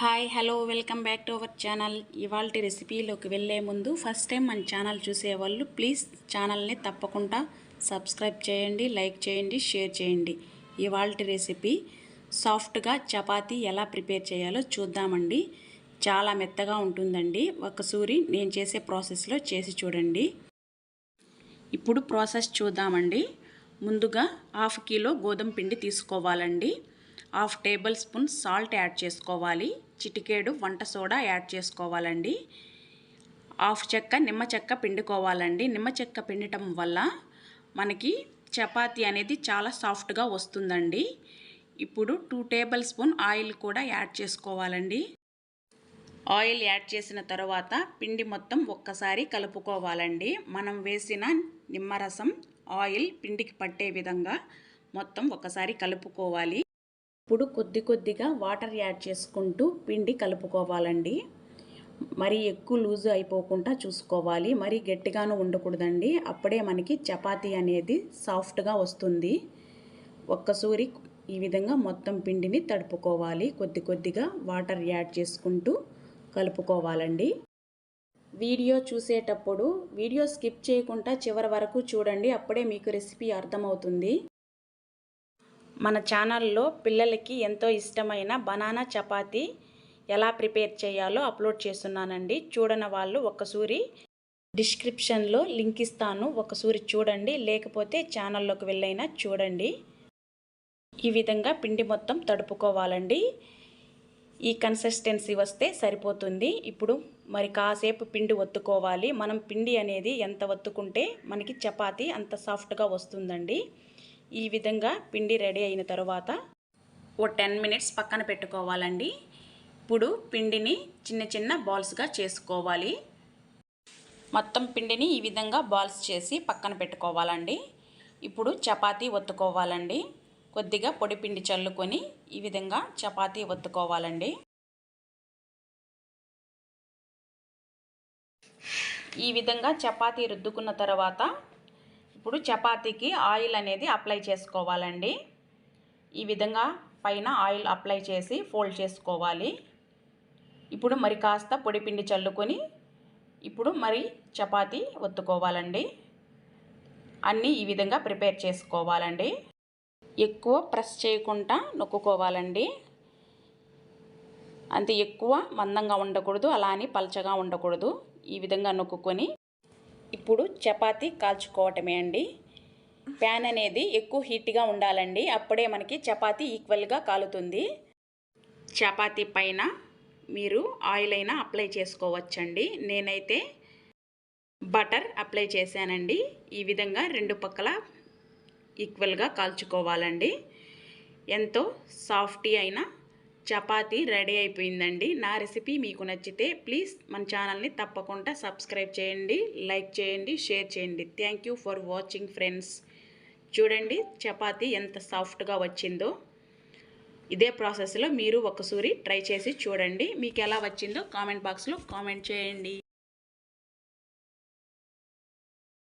Hi hello welcome back to our channel. ఇవాళ రెసిపీలోకి వెళ్ళే ముందు ఫస్ట్ టైం మన ఛానల్ చూసేవాళ్ళు ప్లీజ్ ఛానల్ని తప్పకుండా సబ్స్క్రైబ్ చేయండి లైక్ చేయండి షేర్ చేయండి. ఇవాళ రెసిపీ సాఫ్ట్గా చపాతీ ఎలా ప్రిపేర్ చేయాలో చూద్దామండి. చాలా మెత్తగా ఉంటుందండి. ఒకసూరి నేను చేసే ప్రాసెస్లో చేసి చూడండి. ఇప్పుడు ప్రాసెస్ చూద్దామండి. ముందుగా హాఫ్ కిలో గోధుమ పిండి తీసుకోవాలండి. Half tablespoon salt add చేసుకోవాలి. చిటికేడు వంట సోడా యాడ్ చేసుకోవాలండి. హాఫ్ చెక్క నిమ్మ చెక్క పిండుకోవాలండి. నిమ్మ చెక్క పిండటం వల్ల మనకి చపాతి అనేది చాలా సాఫ్ట్గా వస్తుందండి. ఇప్పుడు టూ టేబుల్ స్పూన్ ఆయిల్ కూడా యాడ్ చేసుకోవాలండి. ఆయిల్ యాడ్ చేసిన తర్వాత పిండి మొత్తం ఒక్కసారి కలుపుకోవాలండి. మనం వేసిన నిమ్మరసం ఆయిల్ పిండికి పట్టే విధంగా మొత్తం ఒకసారి కలుపుకోవాలి. ఇప్పుడు కొద్ది కొద్దిగా వాటర్ యాడ్ చేసుకుంటూ పిండి కలుపుకోవాలండి. మరి ఎక్కువ లూజ్ అయిపోకుండా చూసుకోవాలి. మరి గట్టిగాను ఉండకూడదండి. అప్పుడే మనకి చపాతీ అనేది సాఫ్ట్గా వస్తుంది. ఒక్కసూరి ఈ విధంగా మొత్తం పిండిని తడుపుకోవాలి. కొద్ది కొద్దిగా వాటర్ యాడ్ చేసుకుంటూ కలుపుకోవాలండి. వీడియో చూసేటప్పుడు వీడియో స్కిప్ చేయకుండా చివరి వరకు చూడండి. అప్పుడే మీకు రెసిపీ అర్థమవుతుంది. మన ఛానల్లో పిల్లలకి ఎంతో ఇష్టమైన బనానా చపాతీ ఎలా ప్రిపేర్ చేయాలో అప్లోడ్ చేస్తున్నానండి. చూడని వాళ్ళు ఒకసూరి డిస్క్రిప్షన్లో లింక్ ఇస్తాను. ఒకసూరి చూడండి. లేకపోతే ఛానల్లోకి వెళ్ళైనా చూడండి. ఈ విధంగా పిండి మొత్తం తడుపుకోవాలండి. ఈ కన్సిస్టెన్సీ వస్తే సరిపోతుంది. ఇప్పుడు మరి కాసేపు పిండి ఒత్తుకోవాలి. మనం పిండి అనేది ఎంత ఒత్తుకుంటే మనకి చపాతీ అంత సాఫ్ట్గా వస్తుందండి. ఈ విధంగా పిండి రెడీ అయిన తర్వాత ఓ టెన్ మినిట్స్ పక్కన పెట్టుకోవాలండి. ఇప్పుడు పిండిని చిన్న చిన్న బాల్స్గా చేసుకోవాలి. మొత్తం పిండిని ఈ విధంగా బాల్స్ చేసి పక్కన పెట్టుకోవాలండి. ఇప్పుడు చపాతీ ఒత్తుకోవాలండి. కొద్దిగా పొడి పిండి చల్లుకొని ఈ విధంగా చపాతీ ఒత్తుకోవాలండి. ఈ విధంగా చపాతీ రుద్దుకున్న తర్వాత ఇప్పుడు చపాతీకి ఆయిల్ అనేది అప్లై చేసుకోవాలండి. ఈ విధంగా పైన ఆయిల్ అప్లై చేసి ఫోల్డ్ చేసుకోవాలి. ఇప్పుడు మరి కాస్త పొడిపిండి చల్లుకొని ఇప్పుడు మరి చపాతీ ఒత్తుకోవాలండి. అన్నీ ఈ విధంగా ప్రిపేర్ చేసుకోవాలండి. ఎక్కువ ప్రెస్ చేయకుండా నొక్కుకోవాలండి. అంత ఎక్కువ మందంగా ఉండకూడదు అలా అని పలచగా ఉండకూడదు. ఈ విధంగా నొక్కుకొని ఇప్పుడు చపాతీ కాల్చుకోవటమే అండి. ప్యాన్ అనేది ఎక్కువ హీట్గా ఉండాలండి. అప్పుడే మనకి చపాతీ ఈక్వల్గా కాలుతుంది. చపాతీ పైన మీరు ఆయిల్ అయినా అప్లై చేసుకోవచ్చండి. నేనైతే బటర్ అప్లై చేశానండి. ఈ విధంగా రెండు పక్కల ఈక్వల్గా కాల్చుకోవాలండి. ఎంతో సాఫ్టీ అయిన చపాతీ రెడీ అయిపోయిందండి. నా రెసిపీ మీకు నచ్చితే ప్లీజ్ మన ఛానల్ని తప్పకుండా సబ్స్క్రైబ్ చేయండి లైక్ చేయండి షేర్ చేయండి. Thank you for watching friends చూడండి చపాతీ ఎంత సాఫ్ట్గా వచ్చిందో. ఇదే ప్రాసెస్లో మీరు ఒకసారి ట్రై చేసి చూడండి. మీకు ఎలా వచ్చిందో కామెంట్ బాక్స్లో కామెంట్ చేయండి.